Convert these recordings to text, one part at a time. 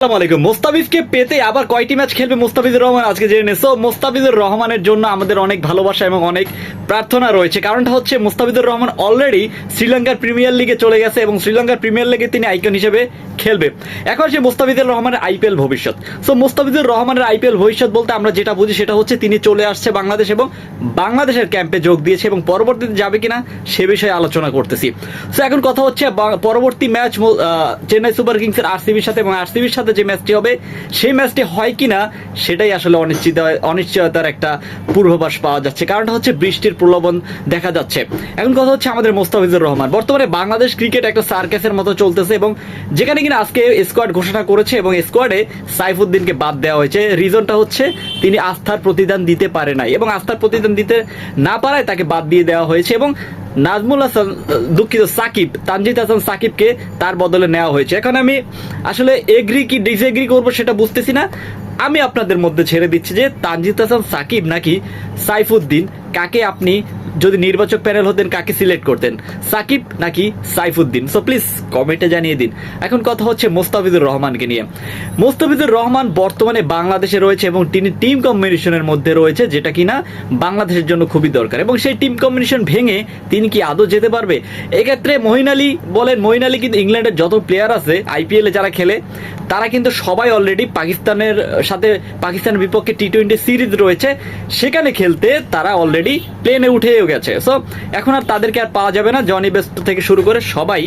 আসসালামু পেতে আবার কয়টি ম্যাচ খেলবে রহমান? আজকে জেনে মোস্তাফিজুর রহমানের জন্য আমাদের অনেক ভালোবাসা এবং অনেক প্রার্থনা রয়েছে। কারণটা হচ্ছে রহমান অলরেডি শ্রীলঙ্কার প্রিমিয়ার লিগে চলে গেছে এবং শ্রীলঙ্কার প্রিমিয়ার লিগে তিনি আইকন হিসেবে খেলবে। এখন রহমানের আইপিএল ভবিষ্যৎ। সো রহমানের আইপিএল ভবিষ্যৎ বলতে আমরা যেটা বুঝি সেটা হচ্ছে, তিনি চলে আসছে বাংলাদেশ এবং বাংলাদেশের ক্যাম্পে যোগ দিয়েছে এবং পরবর্তীতে যাবে কিনা সে বিষয়ে আলোচনা করতেছি। সো এখন কথা হচ্ছে পরবর্তী ম্যাচ চেন্নাই সুপার কিংসের আরসিবির সাথে এবং আরসিবির সাথে যে ম্যাচটি হবে, সেই ম্যাচটি হয় কিনা সেটাই আসলে অনিশ্চিত অনিশ্চয়তার একটা পূর্বাভাস পাওয়া যাচ্ছে। কারণটা হচ্ছে বৃষ্টির প্রলোভন দেখা যাচ্ছে। এখন কথা হচ্ছে আমাদের মোস্তাফিজুর রহমান। বর্তমানে বাংলাদেশ ক্রিকেট একটা সার্কাসের মতো চলতেছে এবং যেখানে কিনা আজকে স্কোয়াড ঘোষণা করেছে এবং স্কোয়াডে সাইফুদ্দিনকে বাদ দেওয়া হয়েছে। রিজনটা হচ্ছে তিনি আস্থার প্রতিদান দিতে পারে নাই এবং আস্থার প্রতিদান দিতে না পারায় তাকে বাদ দিয়ে দেওয়া হয়েছে এবং নাজমুল হাসান, দুঃখিত, সাকিব, তানজিদ হাসান সাকিবকে তার বদলে নেওয়া হয়েছে। এখন আমি আসলে এগ্রি কি ডিসএগ্রি করব সেটা বুঝতেছি না। আমি আপনাদের মধ্যে ছেড়ে দিচ্ছি যে তানজিদ হাসান সাকিব নাকি সাইফুদ্দিন, কাকে আপনি যদি নির্বাচক প্যানেল হতেন, কাকে সিলেক্ট করতেন? সাকিব নাকি সাইফুদ্দিন? সো প্লিজ কমেন্টে জানিয়ে দিন। এখন কথা হচ্ছে মোস্তাফিজুর রহমানকে নিয়ে। মোস্তাফিজুর রহমান বর্তমানে বাংলাদেশে রয়েছে এবং তিনি টিম কম্বিনেশনের মধ্যে রয়েছে, যেটা কিনা বাংলাদেশের জন্য খুবই দরকার। এবং সেই টিম কম্বিনেশন ভেঙে তিনি কি আদৌ যেতে পারবে? এক্ষেত্রে মহিন আলী বলেন, মহিন আলী কিন্তু ইংল্যান্ডের যত প্লেয়ার আছে আইপিএলে যারা খেলে, তারা কিন্তু সবাই অলরেডি পাকিস্তানের সাথে, পাকিস্তানের বিপক্ষে টি টোয়েন্টি সিরিজ রয়েছে। সেখানে খেলতে তারা অলরেডি প্লেনে উঠেও গেছে। সো এখন আর তাদেরকে আর পাওয়া যাবে না। জনি বেস্ট থেকে শুরু করে সবাই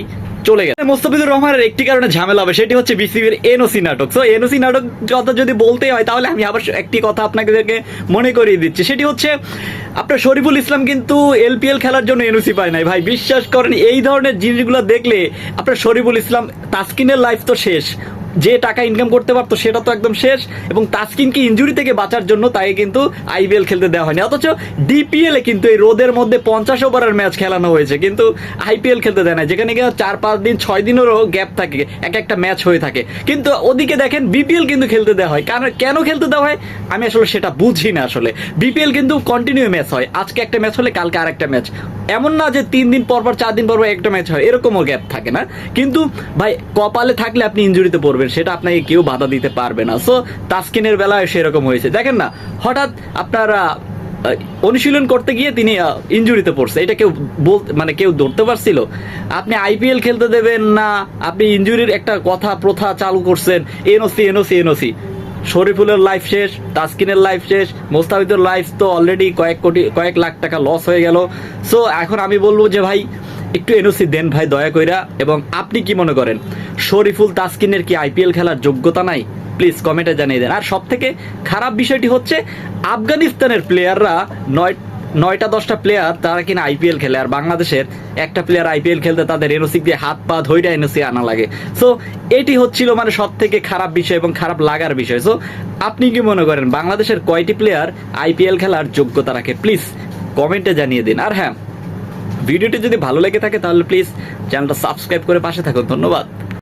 চলে গেছে। মোস্তাফিজুর রহমানের একটি কারণে ঝামেলা হবে, সেটি হচ্ছে বিসিবির এনওসি নাটক। সো এনওসি নাটক কথা যদি বলতে হয়, তাহলে আমি আবার একটি কথা আপনাদেরকে মনে করিয়ে দিচ্ছি। সেটি হচ্ছে, আপনার শরীফুল ইসলাম কিন্তু এলপিএল খেলার জন্য এনওসি পায় নাই। ভাই, বিশ্বাস করেন, এই ধরনের জিনিসগুলো দেখলে আপনার শরীফুল ইসলাম তাসকিনের লাইফ তো শেষ। যে টাকা ইনকাম করতে পারতো সেটা তো একদম শেষ, এবং তাসকিনকে ইনজুরি থেকে বাঁচার জন্য তাই কিন্তু আইপিএল খেলতে দেওয়া হয়নি। অথচ ডিপিএল এ কিন্তু এই রোদের মধ্যে পঞ্চাশ ওভারের ম্যাচ খেলানো হয়েছে, কিন্তু আইপিএল খেলতে দেয় না। যেখানে কিনা চার, পাঁচ দিন, ছয় দিনেরও গ্যাপ থাকে, এক একটা ম্যাচ হয়ে থাকে। কিন্তু ওদিকে দেখেন বিপিএল কিন্তু খেলতে দেওয়া হয়। কারণ কেন খেলতে দেওয়া হয়? আমি আসলে সেটা বুঝি না আসলে। বিপিএল কিন্তু কন্টিনিউ ম্যাচ হয়। আজকে একটা ম্যাচ হলে কালকে আরেকটা ম্যাচ এমন না যে তিন দিন পর পর, চার দিন পর পর একটা ম্যাচ হয়। এরকমও গ্যাপ থাকে না। কিন্তু ভাই, কপালে থাকলে আপনি ইনজুরিতে পড়বেন। সেটা আপনাকে কেউ বাধা দিতে পারবে না। সো তাস্কিনের বেলায় সেরকম হয়েছে। দেখেন না, হঠাৎ আপনার অনুশীলন করতে গিয়ে তিনি ইনজুরিতে পড়ছে। এটা কেউ বলতে মানে কেউ ধরতে পারছিল? আপনি আইপিএল খেলতে দেবেন না, আপনি ইনজুরির একটা কথা, প্রথা চালু করছেন, এনওসি এনওসি এনওসি। শরীফুলের লাইফ শেষ, তাসকিনের লাইফ শেষ, মোস্তাফিজুর লাইফ তো অলরেডি কয়েক কোটি, কয়েক লাখ টাকা লস হয়ে গেল। সো এখন আমি বলব যে ভাই একটু এনওসি দেন ভাই, দয়া কইরা। এবং আপনি কি মনে করেন, শরীফুল তাসকিনের কি আইপিএল খেলার যোগ্যতা নাই? প্লিজ কমেন্টে জানিয়ে দেন। আর সব থেকে খারাপ বিষয়টি হচ্ছে, আফগানিস্তানের প্লেয়াররা নয় নয়টা, দশটা প্লেয়ার তারা কিনা আইপিএল খেলে, আর বাংলাদেশের একটা প্লেয়ার আইপিএল খেলতে তাদের এনওসি দিয়ে হাত পা ধইরা এনওসি আনা লাগে। সো এটি হচ্ছিল মানে সব থেকে খারাপ বিষয় এবং খারাপ লাগার বিষয়। সো আপনি কি মনে করেন, বাংলাদেশের কয়টি প্লেয়ার আইপিএল খেলার যোগ্যতা রাখে? প্লিজ কমেন্টে জানিয়ে দিন। আর হ্যাঁ ভিডিওটি যদি ভালো লেগে থাকে তাহলে প্লিজ চ্যানেলটা সাবস্ক্রাইব করে পাশে থাকুন। ধন্যবাদ।